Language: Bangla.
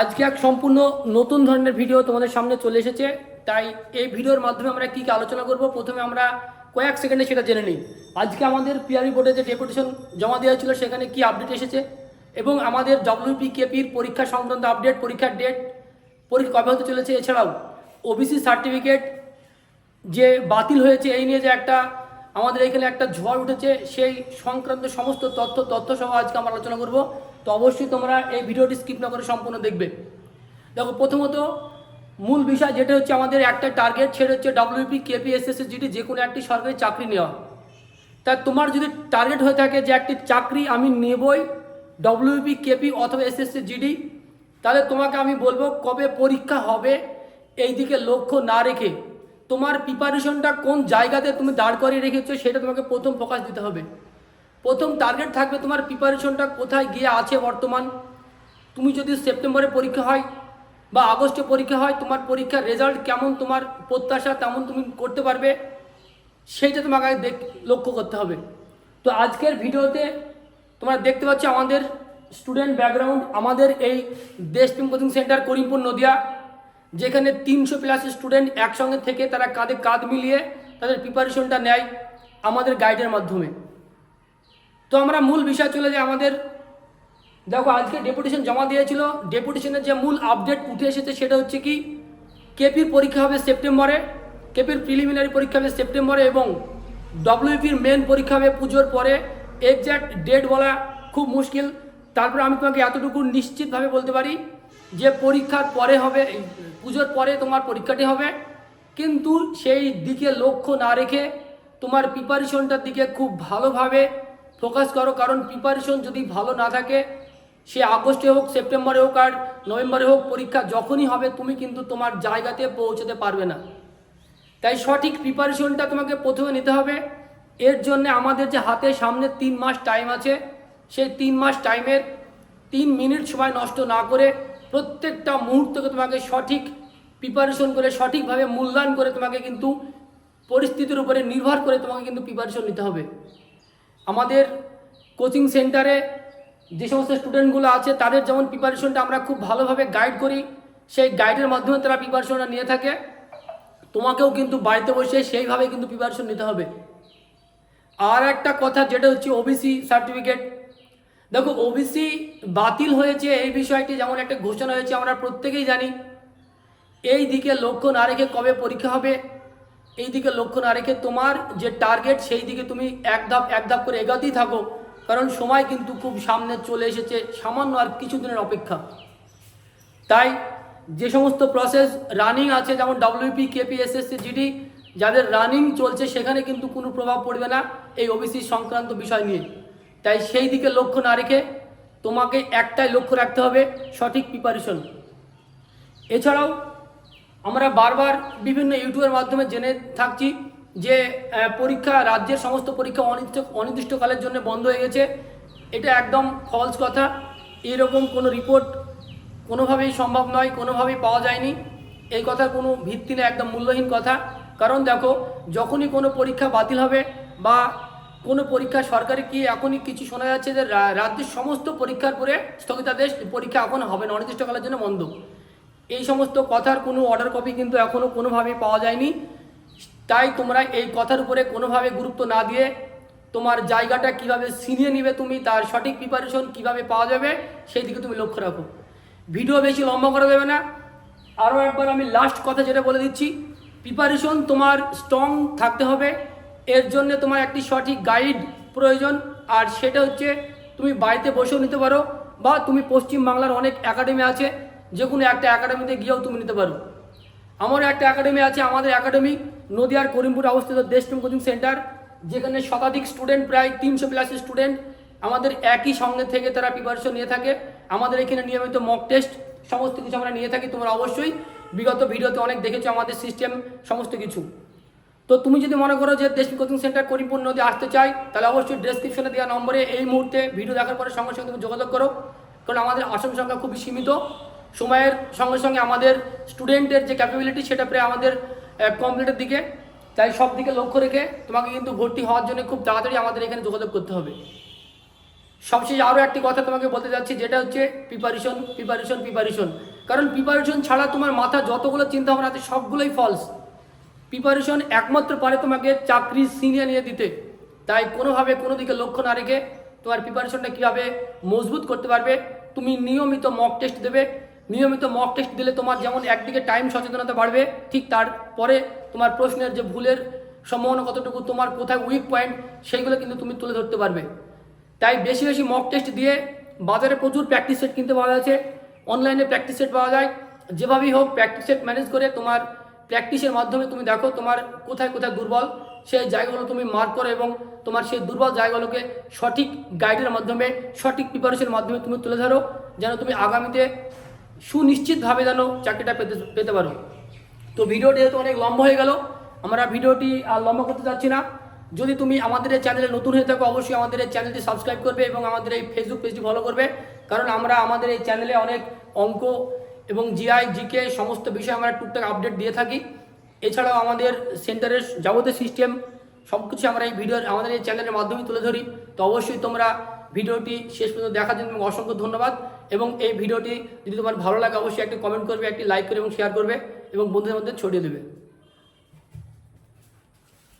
আজকে এক সম্পূর্ণ নতুন ধরনের ভিডিও তোমাদের সামনে চলে এসেছে। তাই এই ভিডিওর মাধ্যমে আমরা কী কী আলোচনা করব? প্রথমে আমরা কয়েক সেকেন্ডে সেটা জেনে নিই। আজকে আমাদের পিআরবি বোর্ডে যে ডেপুটেশন জমা দেওয়া ছিল, সেখানে কি আপডেট এসেছে? এবং আমাদের ডব্লিউপি কেপির পরীক্ষা সংক্রান্ত আপডেট পরীক্ষার ডেট পরীক্ষা কবে হতে চলেছে? এছাড়াও ওবিসি সার্টিফিকেট যে বাতিল হয়েছে, এই নিয়ে যে একটা আমাদের এখানে একটা ঝড় উঠেছে, সেই সংক্রান্ত সমস্ত তথ্য তথ্য সহ আজকে আমরা আলোচনা করব। তো অবশ্যই তোমরা এই ভিডিওটি স্কিপ না করে সম্পূর্ণ দেখবে। দেখো, প্রথমত মূল বিষয় যেটা হচ্ছে আমাদের একটা টার্গেট সেটা হচ্ছে ডাব্লিউপি কেপি এসএসসি জিডি যে কোনো একটি সরকারি চাকরি নেওয়া। তা তোমার যদি টার্গেট হয়ে থাকে যে একটি চাকরি আমি নেবই ডব্লিউপি কেপি অথবা এসএসসি জিডি তাহলে তোমাকে আমি বলব কবে পরীক্ষা হবে এই দিকে লক্ষ্য না রেখে। তোমার প্রিপারেশনটা কোন জায়গাতে তুমি দাঁড় করিয়ে রেখেছো, সেটা তোমাকে প্রথম ফোকাস দিতে হবে। প্রথম টার্গেট থাকবে তোমার প্রিপারেশনটা কোথায় গিয়ে আছে বর্তমান? তুমি যদি সেপ্টেম্বরে পরীক্ষা হয় বা আগস্টে পরীক্ষা হয়, তোমার পরীক্ষার রেজাল্ট কেমন, তোমার প্রত্যাশা তেমন তুমি করতে পারবে, সেইটা তোমাকে আগে দেখ, লক্ষ্য করতে হবে। তো আজকের ভিডিওতে তোমরা দেখতে পাচ্ছ আমাদের স্টুডেন্ট ব্যাকগ্রাউন্ড আমাদের এই দেশপ্রেম কোচিং সেন্টার করিমপুর নদিয়া, যেখানে তিনশো প্লাস স্টুডেন্ট একসঙ্গে থেকে তারা কাঁধে কাঁধ মিলিয়ে তাদের প্রিপারেশনটা নেয় আমাদের গাইডের মাধ্যমে। তো আমরা মূল বিষয় চলে যাই আমাদের, দেখো আজকে ডেপুটেশন জমা দিয়েছিল। ডেপুটেশনের যে মূল আপডেট উঠে এসেছে সেটা হচ্ছে কি কেপির পরীক্ষা হবে সেপ্টেম্বরে কেপির প্রিলিমিনারি পরীক্ষা হবে সেপ্টেম্বরে এবং ডব্লিউপির মেন পরীক্ষা হবে পুজোর পরে। এক্স্যাক্ট ডেট বলা খুব মুশকিল। তারপর আমি তোমাকে এতটুকু নিশ্চিতভাবে বলতে পারি যে পরীক্ষার পরে হবে, পুজোর পরে তোমার পরীক্ষাটি হবে। কিন্তু সেই দিকে লক্ষ্য না রেখে তোমার প্রিপারেশনটার দিকে খুব ভালোভাবে ফোকাস করো, কারণ প্রিপারেশন যদি ভালো না থাকে, সে আগস্টে হোক, সেপ্টেম্বরে হোক আর নভেম্বরে হোক, পরীক্ষা যখনই হবে, তুমি কিন্তু তোমার জায়গাতে পৌঁছতে পারবে না। তাই সঠিক প্রিপারেশনটা তোমাকে প্রথমে নিতে হবে। এর জন্য আমাদের যে হাতে সামনে তিন মাস টাইম আছে, সেই তিন মাস টাইমের তিন মিনিট সময় নষ্ট না করে প্রত্যেকটা মুহূর্তকে তোমাকে সঠিক প্রিপারেশন করে, সঠিকভাবে মূল্যায়ন করে তোমাকে কিন্তু পরিস্থিতির উপরে নির্ভর করে তোমাকে কিন্তু প্রিপারেশন নিতে হবে। আমাদের কোচিং সেন্টারে যে সমস্ত স্টুডেন্টগুলো আছে, তাদের যেমন প্রিপারেশনটা আমরা খুব ভালোভাবে গাইড করি, সেই গাইডের মাধ্যমে তারা প্রিপারেশনটা নিয়ে থাকে। তোমাকেও কিন্তু বাড়িতে বসে সেইভাবে কিন্তু প্রিপারেশন নিতে হবে। আর একটা কথা যেটা হচ্ছে ওবিসি সার্টিফিকেট দেখো ওবিসি বাতিল হয়েছে এই বিষয়টি যেমন একটা ঘোষণা হয়েছে, আমরা প্রত্যেকেই জানি। এই দিকে লক্ষ্য না রেখে কবে পরীক্ষা হবে? এই দিকে লক্ষ্য না রেখে তোমার যে টার্গেট সেই দিকে তুমি এক ধাপ এক ধাপ করে এগাতেই থাকো। কারণ সময় কিন্তু খুব সামনে চলে এসেছে, সামান্য আর কিছুদিনের অপেক্ষা। তাই যে সমস্ত প্রসেস রানিং আছে, যেমন ডাব্লিউপি কেপি এসএসসি জিডি যাদের রানিং চলছে, সেখানে কিন্তু কোনো প্রভাব পড়বে না এই ওবিসি সংক্রান্ত বিষয় নিয়ে। তাই সেই দিকে লক্ষ্য না রেখে তোমাকে একটাই লক্ষ্য রাখতে হবে, সঠিক প্রিপারেশন এছাড়াও আমরা বারবার বিভিন্ন ইউটিউবের মাধ্যমে জেনে থাকছি যে পরীক্ষা, রাজ্যের সমস্ত পরীক্ষা অনির্দিষ্ট, অনির্দিষ্টকালের জন্য বন্ধ হয়ে গেছে। এটা একদম ফলস কথা। এরকম কোনো রিপোর্ট কোনোভাবেই সম্ভব নয়, কোনোভাবেই পাওয়া যায়নি। এই কথার কোনো ভিত্তি নেই, একদম মূল্যহীন কথা। কারণ দেখো, যখনই কোনো পরীক্ষা বাতিল হবে বা কোনো পরীক্ষা সরকারি কি এখনই কিছু শোনা যাচ্ছে যে রাজ্যের সমস্ত পরীক্ষার পরে স্থগিতাদেশ পরীক্ষা এখন হবে না, অনির্দিষ্টকালের জন্য বন্ধ। এই সমস্ত কথার কোনো অর্ডার কপি কিন্তু এখনও কোনোভাবেই পাওয়া যায়নি। তাই তোমরা এই কথার উপরে কোনোভাবে গুরুত্ব না দিয়ে তোমার জায়গাটা কীভাবে ছিনিয়ে নিবে তুমি, তার সঠিক প্রিপারেশন কীভাবে পাওয়া যাবে, সেই দিকে তুমি লক্ষ্য রাখো। ভিডিও বেশি লম্বা করা যাবে না। আরও একবার আমি লাস্ট কথা যেটা বলে দিচ্ছি প্রিপারেশন তোমার স্ট্রং থাকতে হবে। এর জন্য তোমার একটি সঠিক গাইড প্রয়োজন। আর সেটা হচ্ছে, তুমি বাড়িতে বসেও নিতে পারো, বা তুমি পশ্চিম বাংলার অনেক একাডেমি আছে যে কোনো একটা একাডেমিতে গিয়েও তুমি নিতে পারো। আমারও একটা একাডেমি আছে, আমাদের একাডেমি নদিয়ার করিমপুরে অবস্থিত দেশপ্রেম কোচিং সেন্টার, যেখানে শতাধিক স্টুডেন্ট প্রায় তিনশো প্লাস স্টুডেন্ট আমাদের একই সঙ্গে থেকে তারা প্রিপারেশন নিয়ে থাকে। আমাদের এখানে নিয়মিত মক টেস্ট সমস্ত কিছু আমরা নিয়ে থাকি। তোমরা অবশ্যই বিগত ভিডিওতে অনেক দেখেছ আমাদের সিস্টেম সমস্ত কিছু। তো তুমি যদি মনে করো যে দেশপ্রেম কোচিং সেন্টার করিমপুর নদী আসতে চাই, তাহলে অবশ্যই ডেসক্রিপশনে দেওয়া নম্বরে এই মুহূর্তে ভিডিও দেখার পরে সঙ্গে সঙ্গে তুমি যোগাযোগ করো। কারণ আমাদের আসন সংখ্যা খুবই সীমিত। সময়ের সঙ্গে সঙ্গে আমাদের স্টুডেন্টের যে ক্যাপাবিলিটি সেটা প্রায় আমাদের কমপ্লিটের দিকে। তাই সব দিকে লক্ষ্য রেখে তোমাকে কিন্তু ভর্তি হওয়ার জন্য খুব তাড়াতাড়ি আমাদের এখানে যোগাযোগ করতে হবে। সবশেষে আরও একটি কথা তোমাকে বলতে যাচ্ছি, যেটা হচ্ছে প্রিপারেশন প্রিপারেশন প্রিপারেশন কারণ প্রিপারেশন ছাড়া তোমার মাথা যতগুলো চিন্তা ভাবনা আছে সবগুলোই ফলস প্রিপারেশন একমাত্র পারে তোমাকে চাকরি সিনিয়র নিয়ে দিতে। তাই কোনোভাবে কোনো দিকে লক্ষ্য না রেখে তোমার প্রিপারেশনটা কীভাবে মজবুত করতে পারবে, তুমি নিয়মিত মক টেস্ট দেবে। নিয়মিত মক টেস্ট দিলে তোমার যেমন একদিকে টাইম সচেতনতা বাড়বে, ঠিক তারপরে তোমার প্রশ্নের যে ভুলের সম্ভাবনা কতটুকু, তোমার কোথায় উইক পয়েন্ট সেইগুলো কিন্তু তুমি তুলে ধরতে পারবে। তাই বেশি বেশি মক টেস্ট দিয়ে বাজারে প্রচুর প্র্যাকটিস সেট কিনতে পাওয়া যাচ্ছে অনলাইনে প্র্যাকটিস সেট পাওয়া যায়। যেভাবেই হোক প্র্যাকটিস সেট ম্যানেজ করে তোমার প্র্যাকটিসের মাধ্যমে তুমি দেখো তোমার কোথায় কোথায় দুর্বল, সেই জায়গাগুলো তুমি মার্ক করো এবং তোমার সেই দুর্বল জায়গাগুলোকে সঠিক গাইডের মাধ্যমে, সঠিক প্রিপারেশনের মাধ্যমে তুমি তুলে ধরো। যেন তুমি আগামীতে সুনিশ্চিতভাবে যেন চাকরিটা পেতে পেতে পারো। তো ভিডিওটি যেহেতু অনেক লম্বা হয়ে গেল, আমরা ভিডিওটি আর লম্বা করতে চাচ্ছি না। যদি তুমি আমাদের এই চ্যানেলে নতুন হয়ে থাকো, অবশ্যই আমাদের এই চ্যানেলটি সাবস্ক্রাইব করবে এবং আমাদের এই ফেসবুক পেজটি ফলো করবে। কারণ আমরা আমাদের এই চ্যানেলে অনেক অঙ্ক এবং জিআই জিকে সমস্ত বিষয়ে আমরা টুকটাক আপডেট দিয়ে থাকি। এছাড়াও আমাদের সেন্টারের যাবতীয় সিস্টেম সব কিছু আমরা এই ভিডিও আমাদের এই চ্যানেলের মাধ্যমে তুলে ধরি। তো অবশ্যই তোমরা ভিডিওটি শেষ পর্যন্ত দেখার জন্য অসংখ্য ধন্যবাদ। এবং এই ভিডিওটি যদি তোমার ভালো লাগে, অবশ্যই একটি কমেন্ট করবে, একটি লাইক করবে এবং শেয়ার করবে এবং বন্ধুদের মধ্যে ছড়িয়ে দেবে।